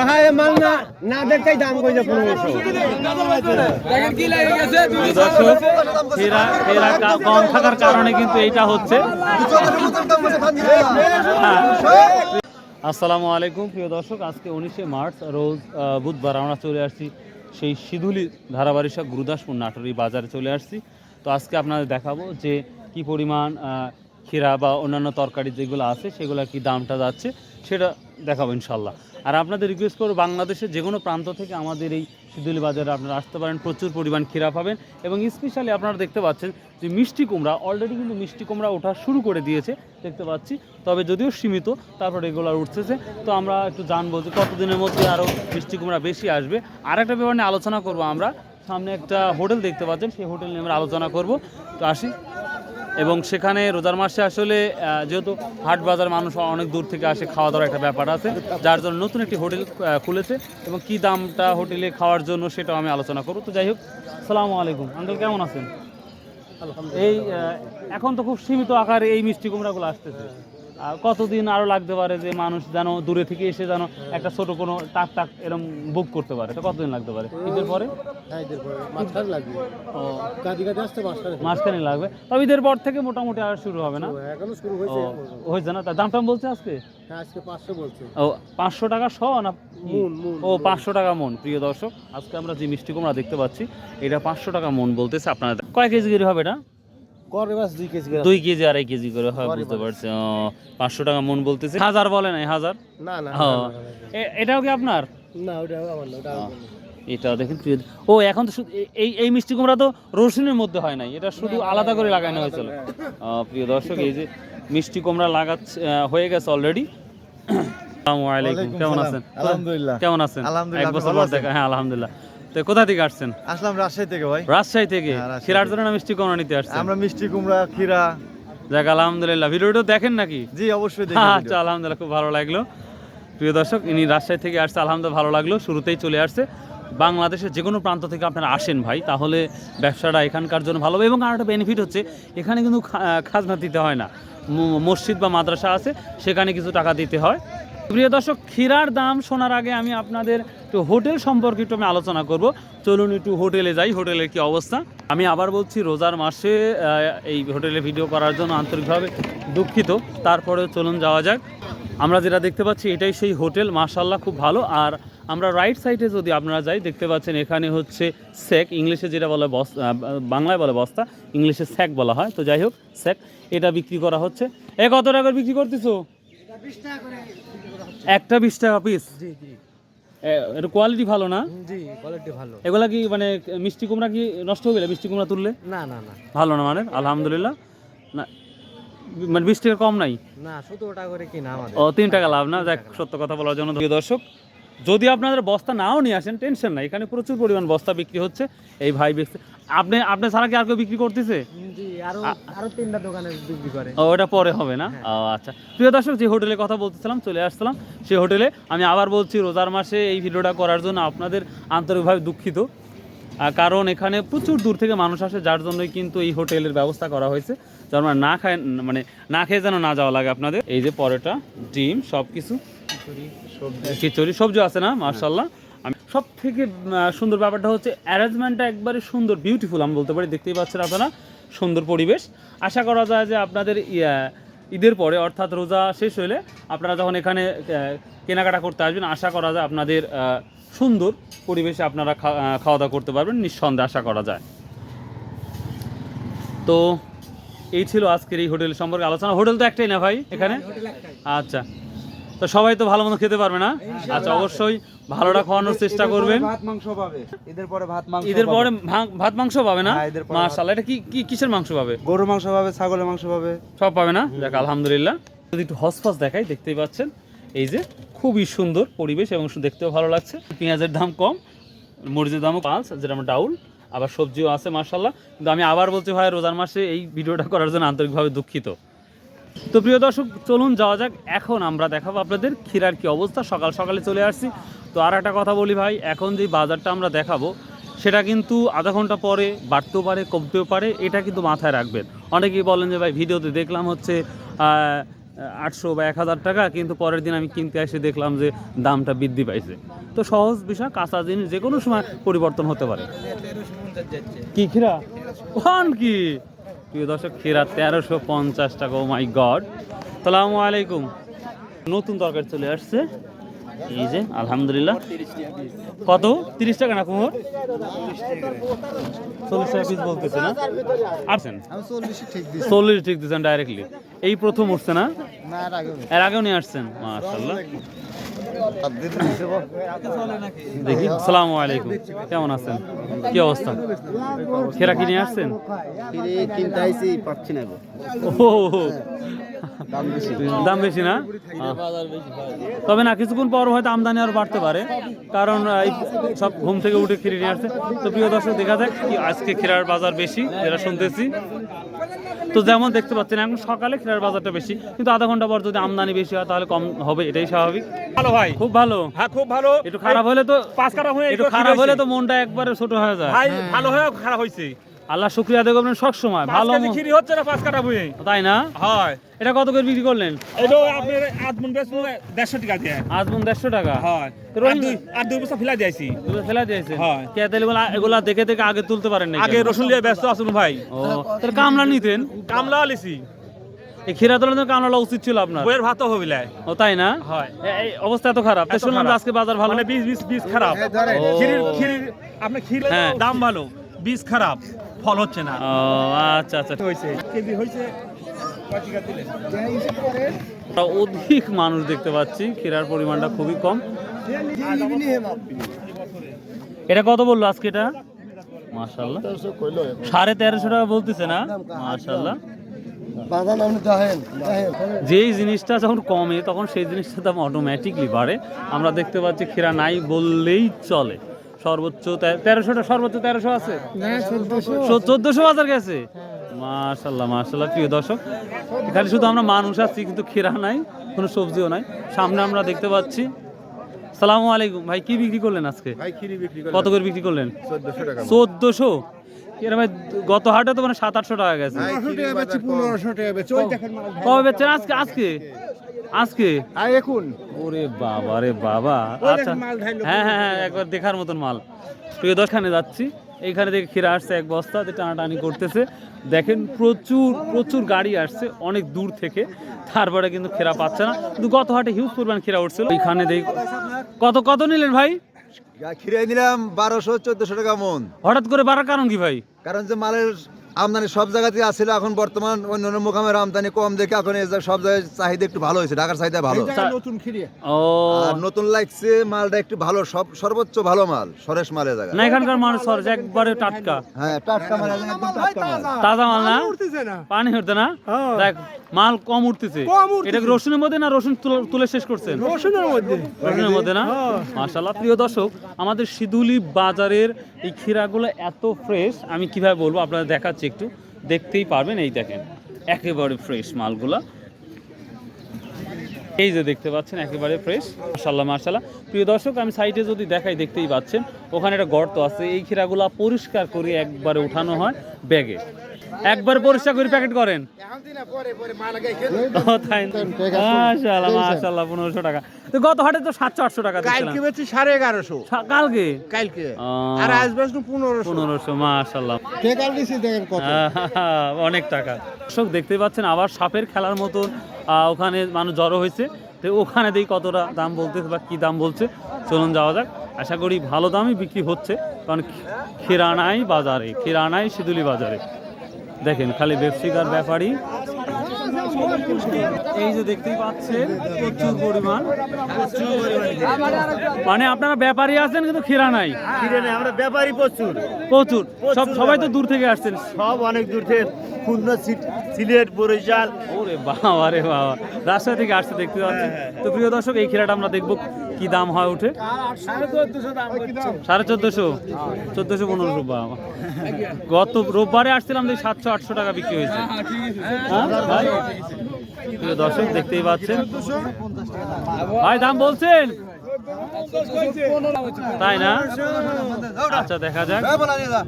হ্যাঁ না দেখতেই দাম কইছে পনেরোশো। কম থাকার কারণে কিন্তু এইটা হচ্ছে। হ্যাঁ। আসসালামু আলাইকুম প্রিয় দর্শক আজকে উনিশে মার্চ রোজ আহ, বুধবার আমরা চলে আসছি সেই সিধুলি ধারাবাড়িসা গুরুদাসপুর নাটোরি বাজারে চলে আসছি। তো আজকে আপনাদের দেখাবো যে কি পরিমাণ আহ, ক্ষীরা বা অন্যান্য তরকারি যেগুলো আছে, সেগুলো কি দামটা যাচ্ছে, সেটা দেখাবো ইনশাল্লাহ। আর আপনাদের রিকোয়েস্ট করব বাংলাদেশের যে কোনো প্রান্ত থেকে আমাদের এই সিধুলি বাজারে আপনারা আসতে পারেন, প্রচুর পরিমাণ ক্ষীরা পাবেন এবং স্পেশালি আপনারা দেখতে পাচ্ছেন যে মিষ্টি কুমড়া অলরেডি কিন্তু মিষ্টি কুমড়া ওঠা শুরু করে দিয়েছে, দেখতে পাচ্ছি। তবে যদিও সীমিত, তারপর রেগুলার উঠতেছে। তো আমরা একটু জানব যে কতদিনের মধ্যে আরও মিষ্টি কুমড়া বেশি আসবে। আর একটা ব্যাপার নিয়ে আলোচনা করব আমরা। সামনে একটা হোটেল দেখতে পাচ্ছেন, সেই হোটেল নিয়ে আমরা আলোচনা করব। তো আসি। এবং সেখানে রোজার মাসে আসলে যেহেতু হাট বাজার মানুষ অনেক দূর থেকে আসে খাওয়া দাওয়ার একটা ব্যাপার আছে যার জন্য নতুন একটি হোটেল খুলেছে এবং কি দামটা হোটেলে খাওয়ার জন্য সেটাও আমি আলোচনা করব। তো যাই হোক সালামু আলাইকুম। আঙ্কেল কেমন আছেন? এই এখন তো খুব সীমিত আকারে এই মিষ্টি কুমড়াগুলো আসতেছে। কতদিন আরও লাগতে পারে যে মানুষ যেন দূরে থেকে এসে যেন একটা ছোট কোনো টাক টাক এরকম বুক করতে পারে? তো কতদিন লাগতে পারে? ঈদের পরে? মাঝখানে লাগবে। আসতে মাঝখানে। লাগবে। তবে ঈদের পর থেকে মোটামুটি আর শুরু হবে না? হয়েছে। না? তার দাম টাম বলছে আজকে? হ্যাঁ পাঁচশো ও পাঁচশো টাকা শ না? ও পাঁচশো টাকা মন প্রিয় দর্শক। আজকে আমরা যে মিষ্টি কুমড়া দেখতে পাচ্ছি এটা পাঁচশো টাকা মন বলতেছে আপনারা। কয় কেজি করে হবে এটা? দুই কেজি করে। দুই কেজি আড়াই কেজি করে হয় বুঝতে পারছি। পাঁচশো টাকা মন বলতেছে। হাজার বলে নাই হাজার? না না ও, না, না, না, এ- এটাও কি আপনার? না ওটা আমার না ওটা আমার না। এটা দেখেন ও এখন তো এই এই মিষ্টি কুমড়া তো রসুনের মধ্যে হয় নাই এটা শুধু আলাদা করে লাগানো হয়েছিল। প্রিয় দর্শক এই যে মিষ্টি কুমড়া লাগাচ্ছে হয়ে গেছে অলরেডি আসসালামু আলাইকুম কেমন আছেন? আলহামদুলিল্লাহ। কেমন আছেন? আলহামদুলিল্লাহ, এক বছর পর দেখা। হ্যাঁ আলহামদুলিল্লাহ। তো কোথা থেকে আসছেন? আসলাম রাজশাহী থেকে ভাই। রাজশাহী থেকে? হ্যাঁ, ক্ষীরার জন্য মিষ্টি কুমড়া নিতে আসছেন? আমরা মিষ্টি কুমড়া ক্ষীরা। যাক আলহামদুলিল্লাহ। ভিডিওটা দেখেন নাকি? জি অবশ্যই দেখি আচ্ছা আলহামদুলিল্লাহ খুব ভালো লাগল। প্রিয় দর্শক ইনি রাজশাহী থেকে আসছে আলহামদুলিল্লাহ ভালো লাগল। শুরুতেই চলে আসছে। বাংলাদেশের যে কোনো প্রান্ত থেকে আপনারা আসেন ভাই তাহলে ব্যবসাটা এখানকার জন্য ভালো এবং আর একটা বেনিফিট হচ্ছে এখানে কিন্তু খাজনা দিতে হয় না। মসজিদ বা মাদ্রাসা আছে সেখানে কিছু টাকা দিতে হয়। প্রিয় দর্শক, ক্ষীরার দাম শোনার আগে আমি আপনাদের একটু হোটেল সম্পর্কে একটু আমি আলোচনা করব। চলুন একটু হোটেলে যাই, হোটেলের কি অবস্থা। আমি আবার বলছি, রোজার মাসে এই হোটেলে ভিডিও করার জন্য আন্তরিকভাবে দুঃখিত। তারপরে চলুন যাওয়া যাক। আমরা যেটা দেখতে পাচ্ছি, এটাই সেই হোটেল। মাশাল্লাহ খুব ভালো। আর আমরা রাইট সাইডে যদি আপনারা যাই, দেখতে পাচ্ছেন এখানে হচ্ছে স্যাক ইংলিশে যেটা বলে বস বাংলায় বলে বস্তা, ইংলিশে স্যাক বলা হয়। তো যাই হোক স্যাক এটা বিক্রি করা হচ্ছে। এ কত টাকা বিক্রি করতেছো? একটা বিশ টাকা পিস জি। জি এটা কোয়ালিটি ভালো না? জি কোয়ালিটি ভালো। এগুলা কি মানে মিষ্টি কুমড়া কি নষ্ট হবে না মিষ্টি কুমড়া তুললে? না না না। ভালো না মানে? আলহামদুলিল্লাহ। না মানে বিশ টাকা কম নাই? না শুধু টাকা করে কিনা আমাদের। ও তিন টাকা লাভ না? দেখ সত্য কথা বলার জন্য দর্শক যদি আপনাদের বস্তা নাও নিয়ে আসেন টেনশন নাই। এখানে প্রচুর পরিমাণ বস্তা বিক্রি হচ্ছে এই ভাই বেচতে আপনি আপনি ছাড়া কি আর কেউ বিক্রি করতেছে? জি আরও আরও তিনটা দোকানে বিক্রি করে। ও ওটা পরে হবে না? ও আচ্ছা। প্রিয় দর্শক যে হোটেলে কথা বলতেছিলাম চলে আসছিলাম। সেই হোটেলে আমি আবার বলছি রোজার মাসে এই ভিডিওটা করার জন্য আপনাদের আন্তরিকভাবে দুঃখিত। কারণ এখানে প্রচুর দূর থেকে মানুষ আসে যার জন্যই কিন্তু এই হোটেলের ব্যবস্থা করা হয়েছে। যার মানে না খায় মানে না খেয়ে যেন না যাওয়া লাগে আপনাদের। এই যে পরোটা ডিম সব কিছু খিচুড়ি সবজি। আছে না মার্শাল্লাহ আমি সব থেকে সুন্দর ব্যাপারটা হচ্ছে অ্যারেঞ্জমেন্টটা একবারে সুন্দর বিউটিফুল আমি বলতে পারি। দেখতেই পাচ্ছেন আপনারা সুন্দর পরিবেশ। আশা করা যায় যে আপনাদের ঈদের পরে অর্থাৎ রোজা শেষ হলে আপনারা যখন এখানে কেনাকাটা করতে আসবেন আশা করা যায় আপনাদের সুন্দর পরিবেশে আপনারা খাওয়া দাওয়া করতে পারবেন নিঃসন্দেহে আশা করা যায়। তো এই ছিল আজকের এই হোটেল সম্পর্কে আলোচনা। হোটেল তো একটাই না ভাই এখানে? আচ্ছা। তো সবাই তো ভালো মতো খেতে পারবে না? আচ্ছা অবশ্যই ভালোটা খাওয়ানোর চেষ্টা করবেন। ভাত মাংস পাবে। ঈদের পরে ভাত মাংস ঈদের। পরে ভাত মাংস পাবে না? হ্যাঁ, মাশাআল্লাহ এটা কি কি কিসের মাংস পাবে? গরু মাংস পাবে ছাগলের মাংস পাবে। সব পাবে না? দেখ আলহামদুলিল্লাহ। যদি একটু হসফস দেখাই দেখতেই পাচ্ছেন এই যে খুবই সুন্দর পরিবেশ এবং দেখতেও ভালো লাগছে। পেঁয়াজের দাম কম মরিচের দামও পাঁচ যেটা আমরা ডাউল আবার সবজিও আছে মার্শাল্লাহ কিন্তু আমি আবার বলছি ভাই রোজার মাসে এই ভিডিওটা করার জন্য আন্তরিকভাবে দুঃখিত। তো প্রিয় দর্শক চলুন যাওয়া যাক। এখন আমরা দেখাবো আপনাদের ক্ষীরার কি অবস্থা। সকাল সকালে চলে আসছি। তো আর একটা কথা বলি ভাই এখন যে বাজারটা আমরা দেখাবো সেটা কিন্তু আধা ঘণ্টা পরে বাড়তেও পারে কমতেও পারে এটা কিন্তু মাথায় রাখবেন। অনেকেই বলেন যে ভাই ভিডিওতে দেখলাম হচ্ছে আটশো বা এক হাজার টাকা কিন্তু পরের দিন আমি কিনতে এসে দেখলাম যে দামটা বৃদ্ধি পাইছে। তো সহজ বিষয় কাঁচা জিনিস যে কোনো সময় পরিবর্তন হতে পারে। কি খিরা কি? প্রিয় দর্শক খিরা তেরোশো পঞ্চাশ টাকা ও মাই গড সালামু আলাইকুম। নতুন তরকারি চলে আসছে। এই যে আলহামদুলিল্লাহ। কত? তিরিশ টাকা না কুমোর? চল্লিশ টাকা পিস বলতেছে না? আসছেন চল্লিশ ঠিক দিচ্ছেন ডাইরেক্টলি এই প্রথম উঠছে না? এর আগেও নিয়ে আসছেন? মাশাল্লাহ দেখি সালাম আলাইকুম। কেমন আছেন? কি অবস্থা? খেরা কিনে আসছেন? কিনতে আইছি পাচ্ছি না ও দাম বেশি না? তবে না কিছুক্ষণ পর হয়তো আমদানি আরও বাড়তে পারে। কারণ সব ঘুম থেকে উঠে খিরে নিয়ে আসছে। তো প্রিয় দর্শক দেখা যাক কি আজকে খিরার বাজার বেশি যেটা শুনতেছি। তো যেমন দেখতে পাচ্ছেন এখন সকালে খিরার বাজারটা বেশি কিন্তু আধা ঘণ্টা পর যদি আমদানি বেশি হয় তাহলে কম হবে এটাই স্বাভাবিক। ভালো ভাই। খুব ভালো। হ্যাঁ খুব ভালো। একটু খারাপ হলে তো পাঁচ খারাপ হয়ে একটু খারাপ হলে তো মনটা একবারে ছোট হয়ে যায়। ভাই ভালো হয়ে খারাপ হয়েছে। আল্লাহ শুক্রিয়া দেব আপনার সব সময় ভালো খিরি হচ্ছে না পাঁচ কাটা বই তাই না? হয়। এটা কত করে বিক্রি করলেন? এটা আপনার বেশ দেড়শো টাকা দিয়ে। আজমন দেড়শো টাকা? হয়। তো আর দুই দুই বছর ফেলা দিয়েছি। এগুলো ফেলা দিয়েছে হয়। কে তাহলে এগুলা এগুলা দেখে দেখে আগে তুলতে পারেন না আগে রসুন দিয়ে ব্যস্ত আসুন ভাই। ও তাহলে কামলা নিতেন? কামলা আলিছি এই ক্ষীরা তোলার জন্য কামলা উচিত ছিল আপনার? বইয়ের ভাতও হবিলাই ও তাই না? হয়। এই অবস্থা এত খারাপ। তো শুনলাম আজকে বাজার ভালো। মানে বীজ বীজ বীজ খারাপ। ও। খিরির খিরির আপনার ক্ষীর হ্যাঁ। দাম ভালো। বীজ খারাপ। ফল হচ্ছে না। ও আচ্ছা আচ্ছা। হয়েছে কেজি হয়েছে? অধিক মানুষ দেখতে পাচ্ছি ক্ষীরার পরিমাণটা খুবই কম। এটা কত বলল আজকে এটা? মাশাল্লাহ সাড়ে তেরোশো টাকা বলতেছে না? মাশাল্লাহ যেই জিনিসটা যখন কমে তখন সেই জিনিসটা দাম অটোমেটিকলি বাড়ে। আমরা দেখতে পাচ্ছি ক্ষীরা নাই বললেই চলে। সর্বোচ্চ তেরোশোটা সর্বোচ্চ তেরোশো আছে? চোদ্দশো বাজার গেছে? মাশাল্লাহ মাশাল্লাহ প্রিয় দর্শক। এখানে শুধু আমরা মানুষ আছি কিন্তু ক্ষীরা নাই কোনো সবজিও নাই। সামনে আমরা দেখতে পাচ্ছি। সালামু আলাইকুম। ভাই কি বিক্রি করলেন আজকে? ভাই বিক্রি কত করে বিক্রি করলেন? চোদ্দশো টাকা। ভাই গত হাটে তো মানে সাত আটশো টাকা গেছে। কবে বেচছেন? আজকে আজকে? আজকে? আর এখন? ওরে বাবা রে বাবা। আচ্ছা। হ্যাঁ হ্যাঁ হ্যাঁ একবার দেখার মতন মাল। প্রিয় দশখানে যাচ্ছি। এইখানে দেখে ক্ষীরা আসছে এক বস্তা যে টানাটানি করতেছে। দেখেন প্রচুর প্রচুর গাড়ি আসছে অনেক দূর থেকে। তারপরে কিন্তু ক্ষীরা পাচ্ছে না। কিন্তু গত হাটে হিউজ পরিমাণ ক্ষীরা উঠছিল। এইখানে দেখ কত কত নিলেন ভাই? খিরাই নিলাম বারোশো চোদ্দশো টাকা মন। হঠাৎ করে বাড়ার কারণ কি ভাই? কারণ যে মালের আমদানি সব জায়গাতে আসছিল এখন বর্তমান অন্যান্য মোকামের আমদানি কম দেখে এখন এই সব জায়গায় চাহিদা একটু ভালো হয়েছে ঢাকার চাহিদা ভালো। নতুন আর নতুন লাগছে মালটা একটু ভালো সব সর্বোচ্চ ভালো মাল সরেশ মালের জায়গা না এখানকার মানুষ সরজ একবারে টাটকা। হ্যাঁ টাটকা মাল একদম টাটকা মাল। তাজা। মাল না? পানি উঠতে না? দেখ মাল কম উঠতেছে। এটা কি রসুনের মধ্যে না রসুন তুলে- তুলে শেষ করছেন? রসুনের মধ্যে। রসুনের মধ্যে না? মাশাল্লাহ প্রিয় দর্শক আমাদের সিধুলি বাজারের এই ক্ষীরাগুলো এত ফ্রেশ আমি কীভাবে বলব আপনারা দেখাচ্ছি। একটু দেখতেই পারবেন এই দেখেন। একেবারে ফ্রেশ মালগুলা। এই যে দেখতে পাচ্ছেন একেবারে ফ্রেশ মাশাল্লাহ মাশাল্লাহ প্রিয় দর্শক আমি সাইডে যদি দেখাই দেখতেই পাচ্ছেন ওখানে একটা গর্ত আছে। এই ক্ষীরাগুলা পরিষ্কার করে একবারে উঠানো হয় ব্যাগে। একবার পরিষ্কার করে প্যাকেট করেন। 1500 টাকা। তো গত হাটে তো সাতশো আটশো টাকা দিচ্ছিলাম। কালকে বেচি সাড়ে এগারোশো। কালকে? কালকে। আর আজ বেচনো পনেরোশো। পনেরোশো মাশাল্লাহ কে কাল দিছি দেখেন কত? আহা, অনেক টাকা। দর্শক দেখতে পাচ্ছেন আবার সাপের খেলার মতন ওখানে মানুষ জড়ো হয়েছে। তো ওখানে দেখি কতটা দাম বলতেছে বা কী দাম বলছে। চলুন যাওয়া যাক। আশা করি ভালো দামই বিক্রি হচ্ছে। কারণ খিরানাই বাজারে, খিরানাই সিদুলি বাজারে। দেখেন, খালি ব্যবসায়িক ব্যাপারই। ব্যাপারী এই যে দেখতেই পাচ্ছেন প্রচুর পরিমাণ। মানে আপনারা ব্যাপারী আছেন কিন্তু খিরা নাই। খিরা নাই আমরা ব্যাপারী প্রচুর। প্রচুর। সব সবাই তো দূর থেকে আসছেন। সব অনেক দূর থেকে খুলনা সিলেট বরিশাল। ওরে বাবা রে বাবা। রাস্তা থেকে আসতে দেখতে পাচ্ছি তো প্রিয় দর্শক এই খেলাটা আমরা দেখব কি দাম হয় উঠে সাড়ে চোদ্দশো। চোদ্দশো পনেরোশো বাবা। গত রোববারে আসছিলাম দেখি সাতশো আটশো টাকা বিক্রি হয়েছে। হ্যাঁ, ভাই? দর্শক দেখতেই পাচ্ছেন। ভাই দাম বলছেন? তাই না? আচ্ছা দেখা যাক। এই বলা নিয়ে যা,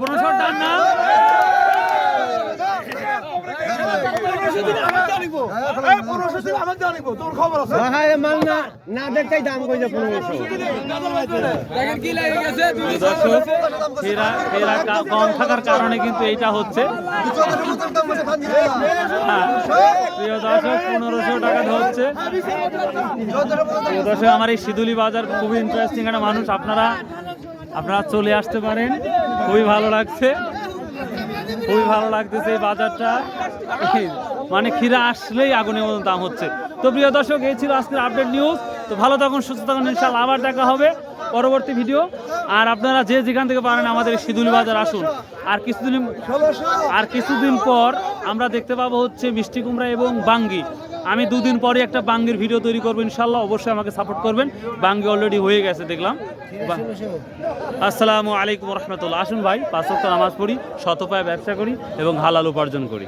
পনেরোশো টান না? দর্শক এরা এরা কম থাকার কারণে কিন্তু এইটা হচ্ছে। প্রিয় দর্শক পনেরোশো টাকা ধরছে। প্রিয় দর্শক আমার এই সিদুলি বাজার খুবই ইন্টারেস্টিং একটা মানুষ। আপনারা আপনারা চলে আসতে পারেন। খুবই ভালো লাগছে। খুবই ভালো লাগতেছে এই বাজারটা। মানে ক্ষীরা আসলেই আগুনের মতন দাম হচ্ছে। তো প্রিয় দর্শক, এই ছিল আজকের আপডেট নিউজ তো ভালো থাকুন, সুস্থ থাকুন ইনশাল্লাহ আবার দেখা হবে পরবর্তী ভিডিও আর আপনারা যে যেখান থেকে পারেন আমাদের সিদুল বাজার আসুন। আর কিছুদিন আর কিছুদিন পর আমরা দেখতে পাবো হচ্ছে মিষ্টি কুমড়া এবং বাঙ্গি। আমি দুদিন পরে একটা বাঙ্গির ভিডিও তৈরি করব ইনশাল্লাহ অবশ্যই আমাকে সাপোর্ট করবেন। বাঙ্গি অলরেডি হয়ে গেছে, দেখলাম। আসসালামু আলাইকুম রহমতুল্লাহ। আসুন ভাই, পাঁচ ওয়াক্ত নামাজ পড়ি, শতপায় ব্যবসা করি এবং হালাল উপার্জন করি।